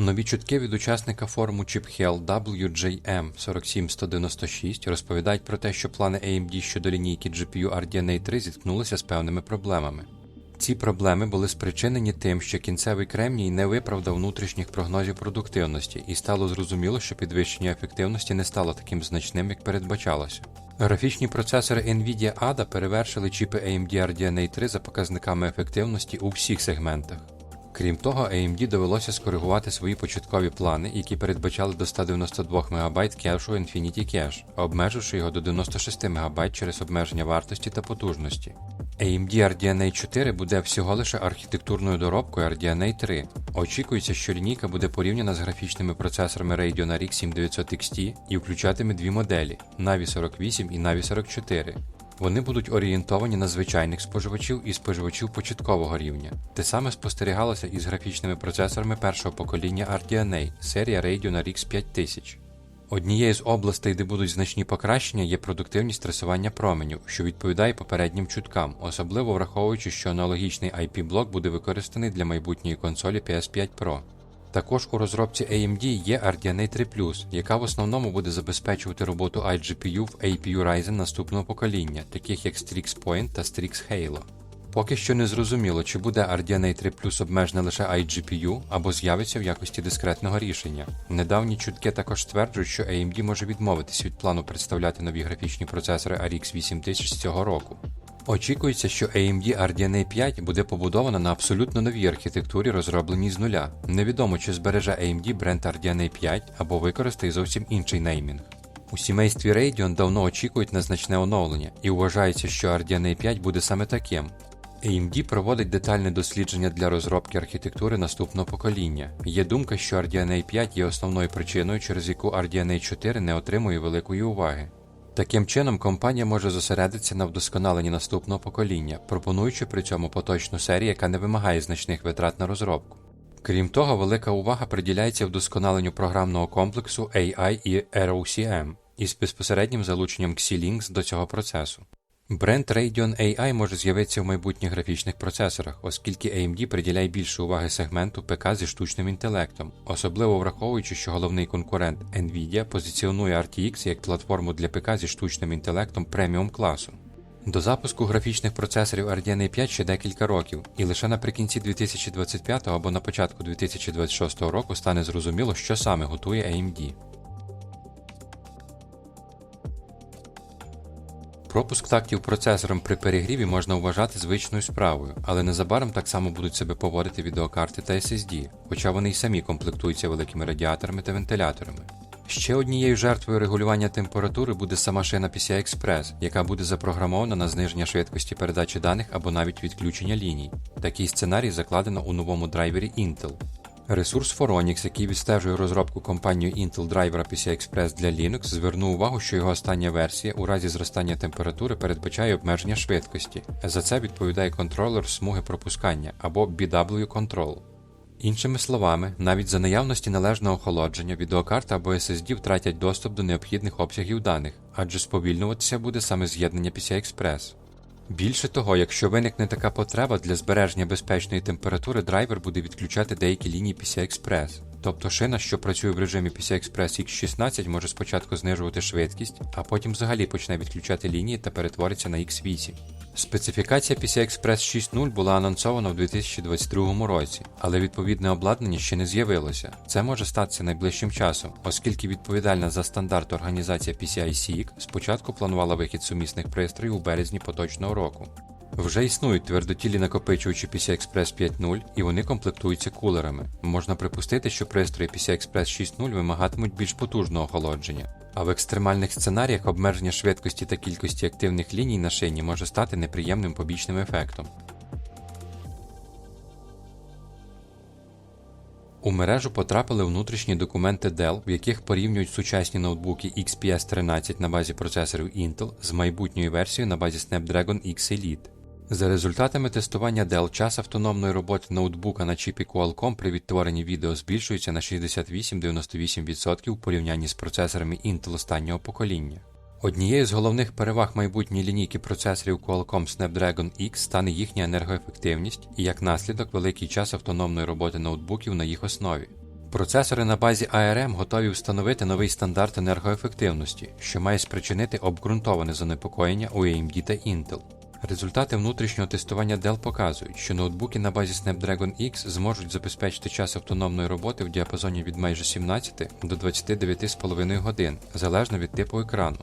Нові чутки від учасника форуму ChipHell WJM 47196 розповідають про те, що плани AMD щодо лінійки GPU RDNA 3 зіткнулися з певними проблемами. Ці проблеми були спричинені тим, що кінцевий кремній не виправдав внутрішніх прогнозів продуктивності, і стало зрозуміло, що підвищення ефективності не стало таким значним, як передбачалося. Графічні процесори Nvidia ADA перевершили чіпи AMD RDNA 3 за показниками ефективності у всіх сегментах. Крім того, AMD довелося скоригувати свої початкові плани, які передбачали до 192 МБ кешу Infinity Cache, обмеживши його до 96 МБ через обмеження вартості та потужності. AMD RDNA 4 буде всього лише архітектурною доробкою RDNA 3. Очікується, що лінійка буде порівняна з графічними процесорами Radeon RX 7900 XT і включатиме дві моделі Navi 48 і Navi 44. Вони будуть орієнтовані на звичайних споживачів і споживачів початкового рівня. Те саме спостерігалося із графічними процесорами першого покоління RDNA серія Radeon RX 5000. Однією з областей, де будуть значні покращення, є продуктивність трасування променів, що відповідає попереднім чуткам, особливо враховуючи, що аналогічний IP-блок буде використаний для майбутньої консолі PS5 Pro. Також у розробці AMD є RDNA 3 яка в основному буде забезпечувати роботу iGPU в APU Ryzen наступного покоління, таких як Strix Point та Strix Halo. Поки що не зрозуміло, чи буде RDNA 3 обмежене лише iGPU або з'явиться в якості дискретного рішення. Недавні чутки також стверджують, що AMD може відмовитись від плану представляти нові графічні процесори RX 8000 з цього року. Очікується, що AMD RDNA 5 буде побудована на абсолютно новій архітектурі, розробленій з нуля. Невідомо, чи збереже AMD бренд RDNA 5 або використає зовсім інший неймінг. У сімействі Radeon давно очікують на значне оновлення, і вважається, що RDNA 5 буде саме таким. AMD проводить детальне дослідження для розробки архітектури наступного покоління. Є думка, що RDNA 5 є основною причиною, через яку RDNA 4 не отримує великої уваги. Таким чином, компанія може зосередитися на вдосконаленні наступного покоління, пропонуючи при цьому поточну серію, яка не вимагає значних витрат на розробку. Крім того, велика увага приділяється вдосконаленню програмного комплексу AI і ROCm із безпосереднім залученням Xilinx до цього процесу. Бренд Radeon AI може з'явитися в майбутніх графічних процесорах, оскільки AMD приділяє більше уваги сегменту ПК зі штучним інтелектом, особливо враховуючи, що головний конкурент Nvidia позиціонує RTX як платформу для ПК зі штучним інтелектом преміум класу. До запуску графічних процесорів RDNA 5 ще декілька років, і лише наприкінці 2025 або на початку 2026 року стане зрозуміло, що саме готує AMD. Пропуск тактів процесором при перегріві можна вважати звичною справою, але незабаром так само будуть себе поводити відеокарти та SSD, хоча вони й самі комплектуються великими радіаторами та вентиляторами. Ще однією жертвою регулювання температури буде сама шина PCI Express, яка буде запрограмована на зниження швидкості передачі даних або навіть відключення ліній. Такий сценарій закладено у новому драйвері Intel. Ресурс Phoronix, який відстежує розробку компанією Intel драйвера PCI Express для Linux, звернув увагу, що його остання версія у разі зростання температури передбачає обмеження швидкості. За це відповідає контролер смуги пропускання або BW Control. Іншими словами, навіть за наявності належного охолодження відеокарта або SSD втратять доступ до необхідних обсягів даних, адже сповільнюватися буде саме з'єднання PCI Express. Більше того, якщо виникне така потреба для збереження безпечної температури, драйвер буде відключати деякі лінії PCI Express. Тобто шина, що працює в режимі PCI Express X16, може спочатку знижувати швидкість, а потім взагалі почне відключати лінії та перетвориться на X8. Специфікація PCI Express 6.0 була анонсована в 2022 році, але відповідне обладнання ще не з'явилося. Це може статися найближчим часом, оскільки відповідальна за стандарт організація PCI SIG спочатку планувала вихід сумісних пристроїв у березні поточного року. Вже існують твердотілі накопичувачі PCI Express 5.0 і вони комплектуються кулерами. Можна припустити, що пристрої PCI Express 6.0 вимагатимуть більш потужного охолодження. А в екстремальних сценаріях обмеження швидкості та кількості активних ліній на шині може стати неприємним побічним ефектом. У мережу потрапили внутрішні документи Dell, в яких порівнюють сучасні ноутбуки XPS 13 на базі процесорів Intel з майбутньою версією на базі Snapdragon X Elite. За результатами тестування Dell час автономної роботи ноутбука на чіпі Qualcomm при відтворенні відео збільшується на 68-98% у порівнянні з процесорами Intel останнього покоління. Однією з головних переваг майбутньої лінійки процесорів Qualcomm Snapdragon X стане їхня енергоефективність і як наслідок великий час автономної роботи ноутбуків на їх основі. Процесори на базі ARM готові встановити новий стандарт енергоефективності, що має спричинити обґрунтоване занепокоєння у AMD та Intel. Результати внутрішнього тестування Dell показують, що ноутбуки на базі Snapdragon X зможуть забезпечити час автономної роботи в діапазоні від майже 17 до 29,5 годин, залежно від типу екрану.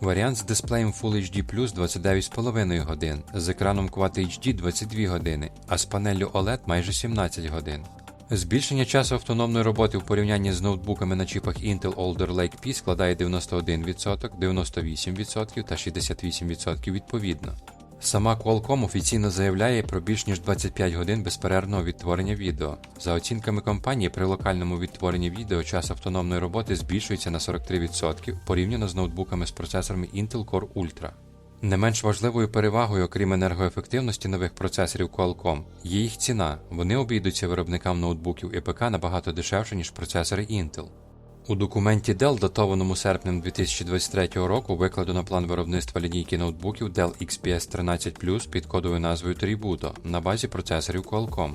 Варіант з дисплеєм Full HD Plus 29,5 годин, з екраном Quad HD 22 години, а з панеллю OLED майже 17 годин. Збільшення часу автономної роботи в порівнянні з ноутбуками на чіпах Intel Alder Lake P складає 91%, 98% та 68% відповідно. Сама Qualcomm офіційно заявляє про більш ніж 25 годин безперервного відтворення відео. За оцінками компанії, при локальному відтворенні відео час автономної роботи збільшується на 43% порівняно з ноутбуками з процесорами Intel Core Ultra. Не менш важливою перевагою, окрім енергоефективності нових процесорів Qualcomm, є їх ціна. Вони обійдуться виробникам ноутбуків і ПК набагато дешевше, ніж процесори Intel. У документі Dell, датованому серпнем 2023 року, викладено план виробництва лінійки ноутбуків Dell XPS 13 під кодовою назвою Tributo на базі процесорів Qualcomm.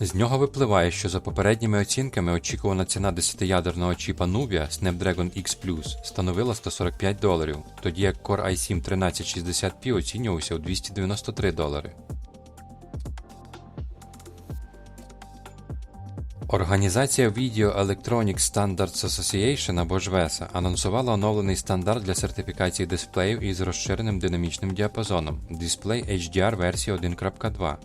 З нього випливає, що за попередніми оцінками очікувана ціна 10-ядерного чіпа Nuvia Snapdragon X Plus становила 145 доларів, тоді як Core i7 1360p оцінювався у 293 долари. Організація Video Electronics Standards Association або ж VESA анонсувала оновлений стандарт для сертифікації дисплеїв із розширеним динамічним діапазоном Display HDR версії 1.2.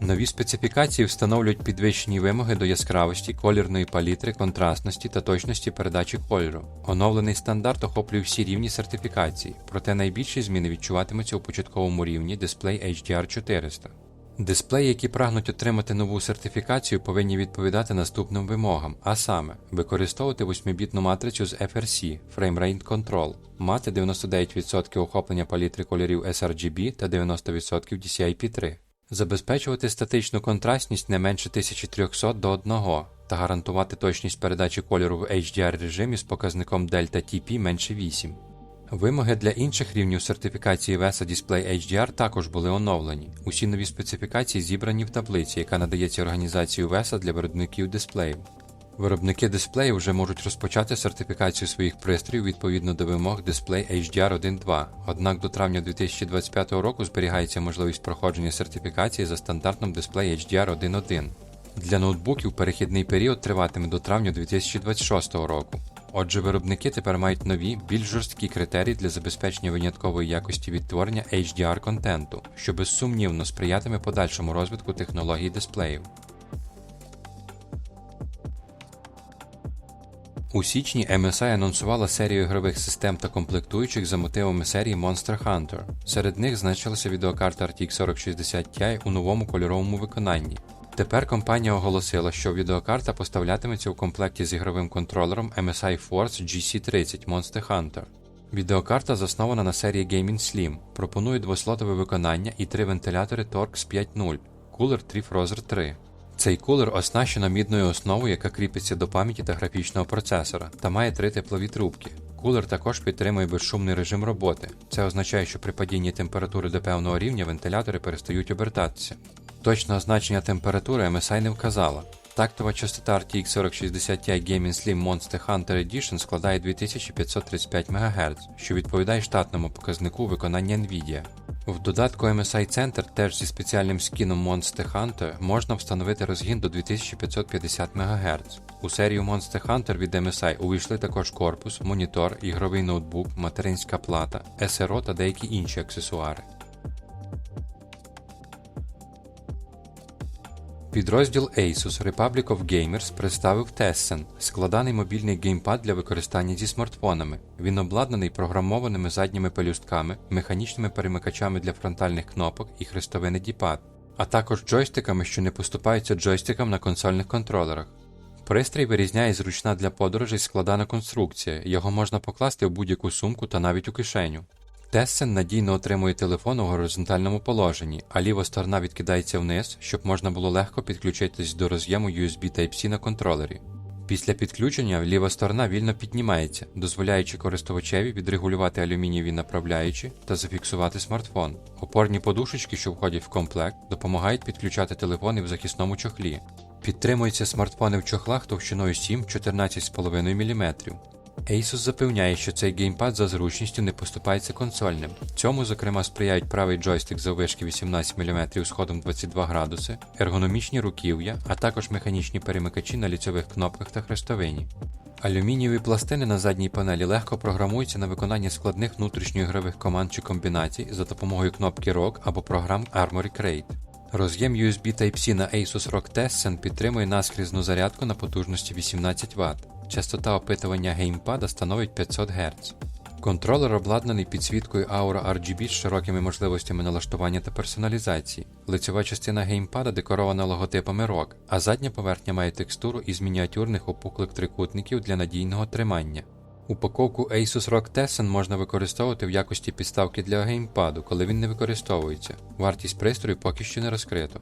Нові специфікації встановлюють підвищені вимоги до яскравості, колірної палітри, контрастності та точності передачі кольору. Оновлений стандарт охоплює всі рівні сертифікації, проте найбільші зміни відчуватимуться у початковому рівні Display HDR 400. Дисплеї, які прагнуть отримати нову сертифікацію, повинні відповідати наступним вимогам, а саме використовувати 8-бітну матрицю з FRC Frame Rate Control, мати 99% охоплення палітри кольорів sRGB та 90% DCI-P3, забезпечувати статичну контрастність не менше 1300 до 1 та гарантувати точність передачі кольору в HDR режимі з показником Delta TP менше 8. Вимоги для інших рівнів сертифікації VESA Display HDR також були оновлені. Усі нові специфікації зібрані в таблиці, яка надається організацією VESA для виробників дисплеїв. Виробники дисплеїв вже можуть розпочати сертифікацію своїх пристроїв відповідно до вимог Display HDR 1.2, однак до травня 2025 року зберігається можливість проходження сертифікації за стандартом Display HDR 1.1. Для ноутбуків перехідний період триватиме до травня 2026 року. Отже, виробники тепер мають нові, більш жорсткі критерії для забезпечення виняткової якості відтворення HDR контенту, що безсумнівно сприятиме подальшому розвитку технологій дисплеїв. У січні MSI анонсувала серію ігрових систем та комплектуючих за мотивами серії Monster Hunter. Серед них значилася відеокарта RTX 4060 Ti у новому кольоровому виконанні. Тепер компанія оголосила, що відеокарта поставлятиметься у комплекті з ігровим контролером MSI Force GC30 Monster Hunter. Відеокарта заснована на серії Gaming Slim, пропонує двослотове виконання і три вентилятори Torx 5.0, кулер Trifrozer 3. Цей кулер оснащено мідною основою, яка кріпиться до пам'яті та графічного процесора, та має три теплові трубки. Кулер також підтримує безшумний режим роботи. Це означає, що при падінні температури до певного рівня вентилятори перестають обертатися. Точного значення температури MSI не вказала. Тактова частота RTX 4060 Ti Gaming Slim Monster Hunter Edition складає 2535 МГц, що відповідає штатному показнику виконання Nvidia. В додатку MSI Center теж зі спеціальним скіном Monster Hunter можна встановити розгін до 2550 МГц. У серію Monster Hunter від MSI увійшли також корпус, монітор, ігровий ноутбук, материнська плата, SRO та деякі інші аксесуари. Підрозділ Asus Republic of Gamers представив Tessen – складаний мобільний геймпад для використання зі смартфонами. Він обладнаний програмованими задніми пелюстками, механічними перемикачами для фронтальних кнопок і хрестовини діпад, а також джойстиками, що не поступаються джойстикам на консольних контролерах. Пристрій вирізняє зручна для подорожей складана конструкція, його можна покласти в будь-яку сумку та навіть у кишеню. Тессен надійно отримує телефон у горизонтальному положенні, а ліва сторона відкидається вниз, щоб можна було легко підключитись до роз'єму USB Type-C на контролері. Після підключення ліва сторона вільно піднімається, дозволяючи користувачеві відрегулювати алюмінієві направляючі та зафіксувати смартфон. Опорні подушечки, що входять в комплект, допомагають підключати телефони в захисному чохлі. Підтримуються смартфони в чохлах товщиною 7-14,5 мм. Asus запевняє, що цей геймпад за зручністю не поступається консольним. Цьому, зокрема, сприяють правий джойстик заввишки 18 мм з ходом 22 градуси, ергономічні руків'я, а також механічні перемикачі на ліцьових кнопках та хрестовині. Алюмінієві пластини на задній панелі легко програмуються на виконання складних внутрішньоігрових команд чи комбінацій за допомогою кнопки ROG або програм Armory Crate. Роз'єм USB Type-C на Asus ROG Tessen підтримує наскрізну зарядку на потужності 18 Вт. Частота опитування геймпада становить 500 Гц. Контролер обладнаний підсвіткою Aura RGB з широкими можливостями налаштування та персоналізації. Лицьова частина геймпада декорована логотипами ROG, а задня поверхня має текстуру із мініатюрних опуклих трикутників для надійного тримання. Упаковку Asus ROG Tessen можна використовувати в якості підставки для геймпаду, коли він не використовується. Вартість пристрою поки що не розкрито.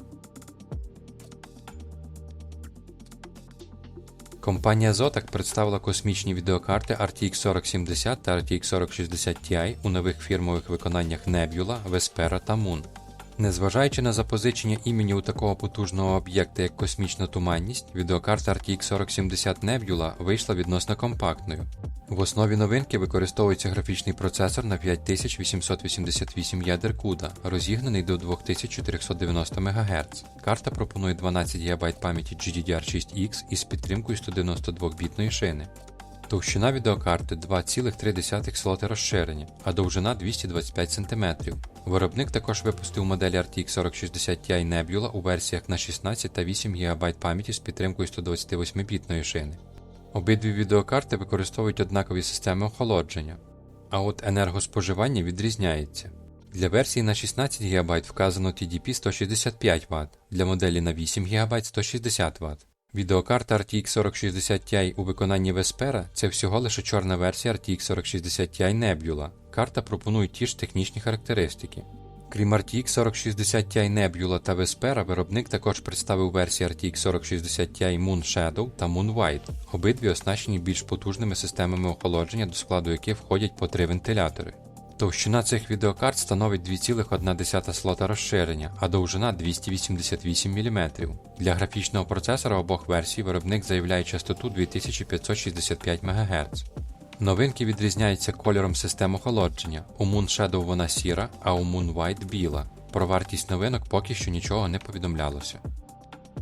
Компанія Zotac представила космічні відеокарти RTX 4070 та RTX 4060 Ti у нових фірмових виконаннях Nebula, Vespera та Moon. Незважаючи на запозичення імені у такого потужного об'єкта, як космічна туманність, відеокарта RTX 4070 Nebula вийшла відносно компактною. В основі новинки використовується графічний процесор на 5888 ядер CUDA, розігнаний до 2490 МГц. Карта пропонує 12 ГБ пам'яті GDDR6X із підтримкою 192-бітної шини. Товщина відеокарти 2,3 слоти розширення, а довжина 225 см. Виробник також випустив модель RTX 4060 Ti Nebula у версіях на 16 та 8 ГБ пам'яті з підтримкою 128-бітної шини. Обидві відеокарти використовують однакові системи охолодження, а от енергоспоживання відрізняється. Для версії на 16 ГБ вказано TDP 165 Вт, для моделі на 8 ГБ 160 Вт. Відеокарта RTX 4060 Ti у виконанні Vespera – це всього лише чорна версія RTX 4060 Ti Nebula. Карта пропонує ті ж технічні характеристики. Крім RTX 4060 Ti Nebula та Vespera, виробник також представив версії RTX 4060 Ti Moon Shadow та Moon White. Обидві оснащені більш потужними системами охолодження, до складу яких входять по три вентилятори. Товщина цих відеокарт становить 2,1 слота розширення, а довжина 288 мм. Для графічного процесора обох версій виробник заявляє частоту 2565 МГц. Новинки відрізняються кольором систем охолодження. У Moon Shadow вона сіра, а у Moon White біла. Про вартість новинок поки що нічого не повідомлялося.